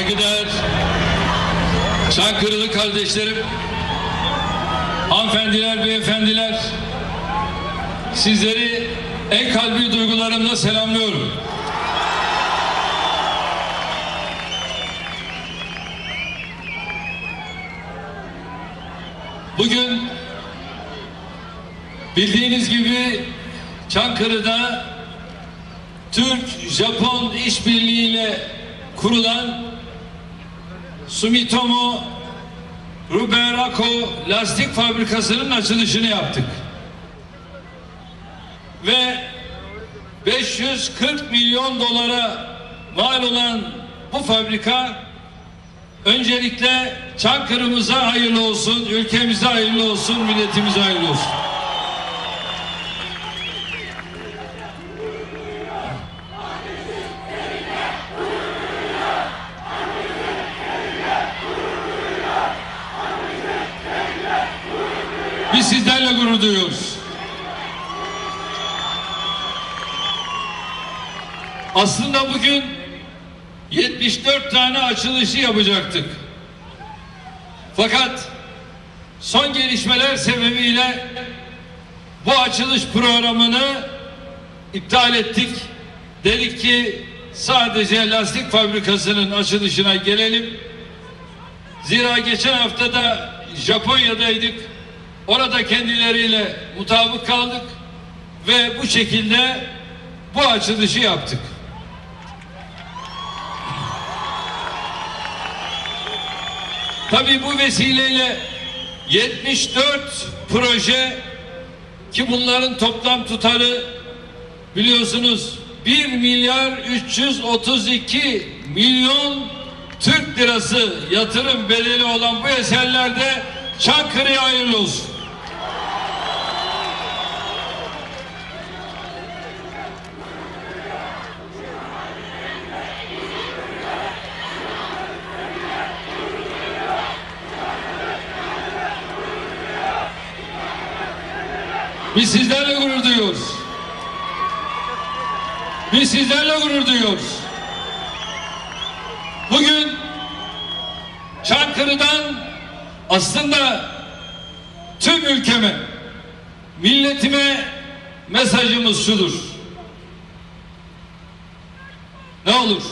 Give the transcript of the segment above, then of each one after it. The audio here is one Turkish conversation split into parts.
saygıdeğer Çankırılı kardeşlerim, hanımefendiler, beyefendiler, sizleri en kalbi duygularımla selamlıyorum. Bugün bildiğiniz gibi Çankırı'da Türk-Japon işbirliğiyle kurulan Sumitomo Ruberako lastik fabrikasının açılışını yaptık. Ve 540 milyon dolara mal olan bu fabrika öncelikle Çankırı'mıza hayırlı olsun, ülkemize hayırlı olsun, milletimize hayırlı olsun. Biz sizlerle gurur duyuyoruz. Aslında bugün 74 tane açılışı yapacaktık. Fakat son gelişmeler sebebiyle bu açılış programını iptal ettik. Dedik ki sadece lastik fabrikasının açılışına gelelim. Zira geçen hafta da Japonya'daydık. Orada kendileriyle mutabık kaldık ve bu şekilde bu açılışı yaptık. Tabii bu vesileyle 74 proje ki bunların toplam tutarı biliyorsunuz 1 milyar 332 milyon Türk lirası yatırım bedeli olan bu eserlerde Çankırı'ya hayırlı. Biz sizlerle gurur duyuyoruz. Biz sizlerle gurur duyuyoruz. Bugün Çankırı'dan aslında tüm ülkeme, milletime mesajımız şudur. Ne olur?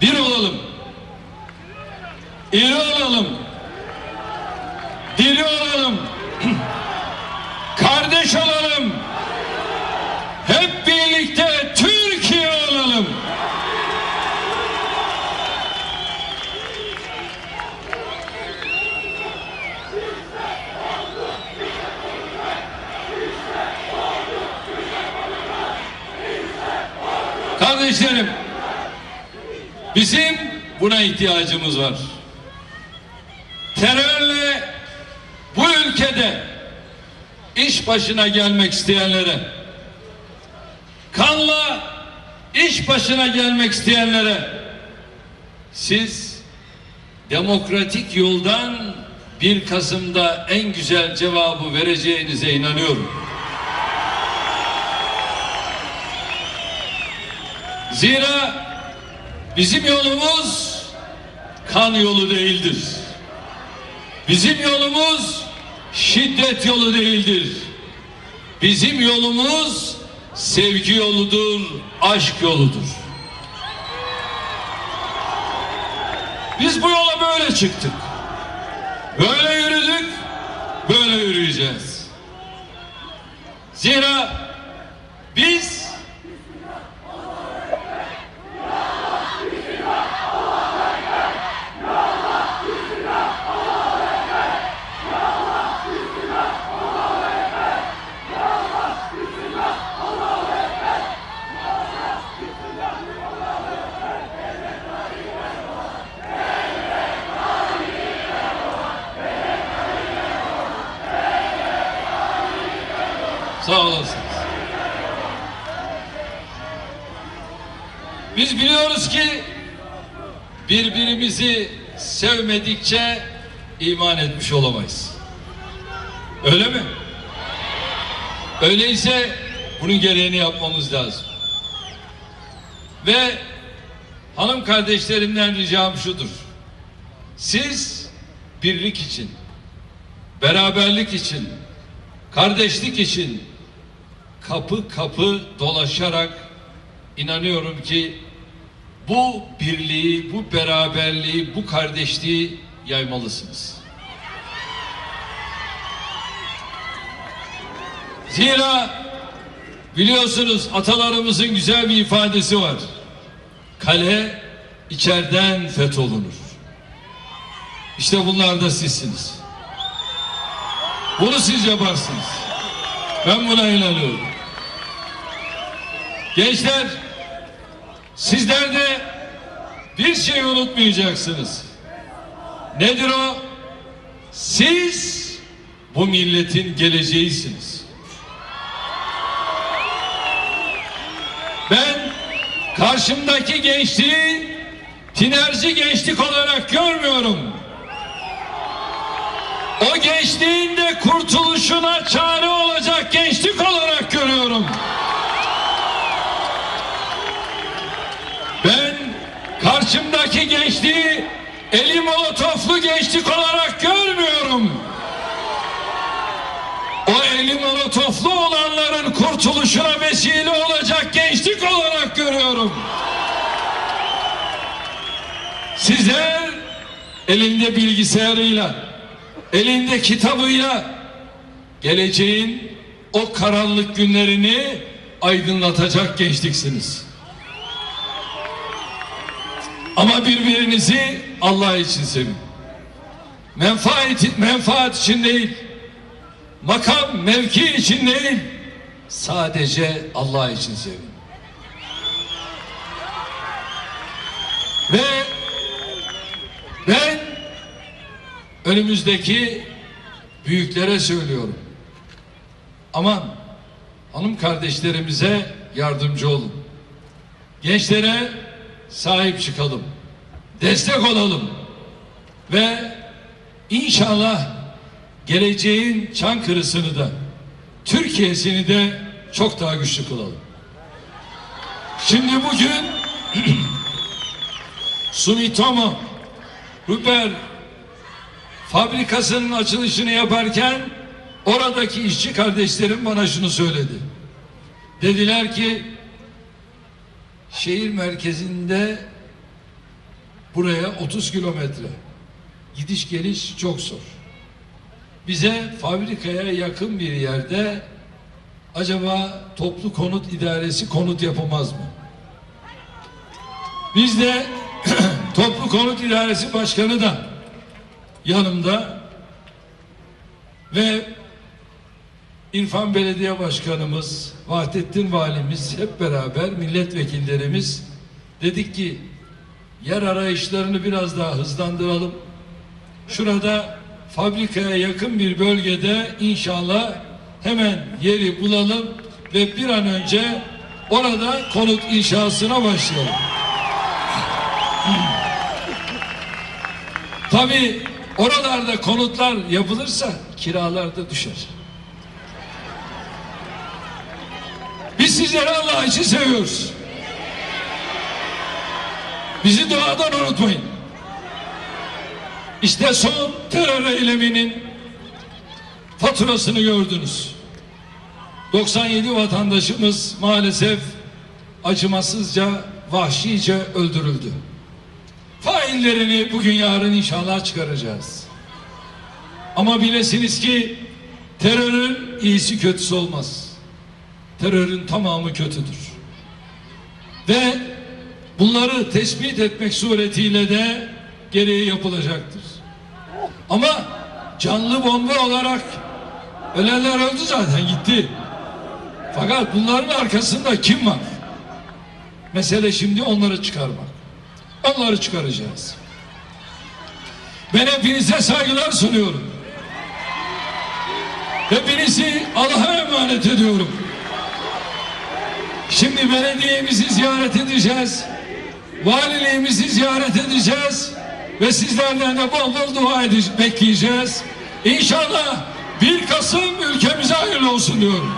Bir olalım. İri olalım. Diri olalım. Kardeş olalım. Hep birlikte Türkiye olalım. Kardeşlerim, bizim buna ihtiyacımız var. Terörle bu ülkede iş başına gelmek isteyenlere, kanla iş başına gelmek isteyenlere, siz demokratik yoldan 1 Kasım'da en güzel cevabı vereceğinize inanıyorum. Zira bizim yolumuz kan yolu değildir. Bizim yolumuz şiddet yolu değildir. Bizim yolumuz sevgi yoludur, aşk yoludur. Biz bu yola böyle çıktık. Böyle yürüdük, böyle yürüyeceğiz. Zira biz Sağ olasınız. Biz biliyoruz ki birbirimizi sevmedikçe iman etmiş olamayız. Öyle mi? Öyleyse bunun gereğini yapmamız lazım. Ve hanım kardeşlerimden ricam şudur. Siz birlik için, beraberlik için, kardeşlik için kapı kapı dolaşarak inanıyorum ki bu birliği, bu beraberliği, bu kardeşliği yaymalısınız. Zira biliyorsunuz atalarımızın güzel bir ifadesi var. Kale içeriden fetholunur. İşte bunlar da sizsiniz. Bunu siz yaparsınız. Ben buna inanıyorum. Gençler sizler de bir şeyi unutmayacaksınız. Nedir o? Siz bu milletin geleceğisiniz. Ben karşımdaki gençliği tinerci gençlik olarak görmüyorum. O gençliğin de kurtuluşuna çare olacak gençlik karşımdaki gençliği eli molotoflu gençlik olarak görmüyorum. O eli molotoflu olanların kurtuluşuna vesile olacak gençlik olarak görüyorum. Sizler elinde bilgisayarıyla, elinde kitabıyla geleceğin o karanlık günlerini aydınlatacak gençliksiniz. Ama birbirinizi Allah için sevin. Menfaat, menfaat için değil, makam, mevki için değil, sadece Allah için sevin. Ve ben önümüzdeki büyüklere söylüyorum. Aman hanım kardeşlerimize yardımcı olun. Gençlere sahip çıkalım. Destek olalım. Ve inşallah geleceğin Çankırı'sını da Türkiye'sini de çok daha güçlü kılalım. Şimdi bugün Sumitomo Rüper fabrikasının açılışını yaparken oradaki işçi kardeşlerim bana şunu söyledi. Dediler ki şehir merkezinde buraya 30 kilometre gidiş geliş çok zor. Bize fabrikaya yakın bir yerde acaba toplu konut idaresi konut yapamaz mı? Biz de toplu konut idaresi başkanı da yanımda ve İrfan Belediye Başkanımız, Vahdettin Valimiz hep beraber milletvekillerimiz dedik ki yer arayışlarını biraz daha hızlandıralım. Şurada fabrikaya yakın bir bölgede inşallah hemen yeri bulalım ve bir an önce orada konut inşasına başlayalım. Tabi oralarda konutlar yapılırsa kiralar da düşer. Sizleri Allah için seviyoruz. Bizi duadan unutmayın. İşte son terör eyleminin faturasını gördünüz. 97 vatandaşımız maalesef acımasızca, vahşice öldürüldü. Faillerini bugün yarın inşallah çıkaracağız. Ama bilesiniz ki terörün iyisi kötüsü olmaz. Terörün tamamı kötüdür. Ve bunları tespit etmek suretiyle de gereği yapılacaktır. Ama canlı bomba olarak ölenler öldü zaten gitti. Fakat bunların arkasında kim var? Mesele şimdi onları çıkarmak. Onları çıkaracağız. Ben hepinize saygılar sunuyorum. Hepinizi Allah'a emanet ediyorum. Şimdi belediyemizi ziyaret edeceğiz. Valiliğimizi ziyaret edeceğiz. Ve sizlerden de bol bol dua bekleyeceğiz. İnşallah 1 Kasım ülkemize hayırlı olsun diyorum.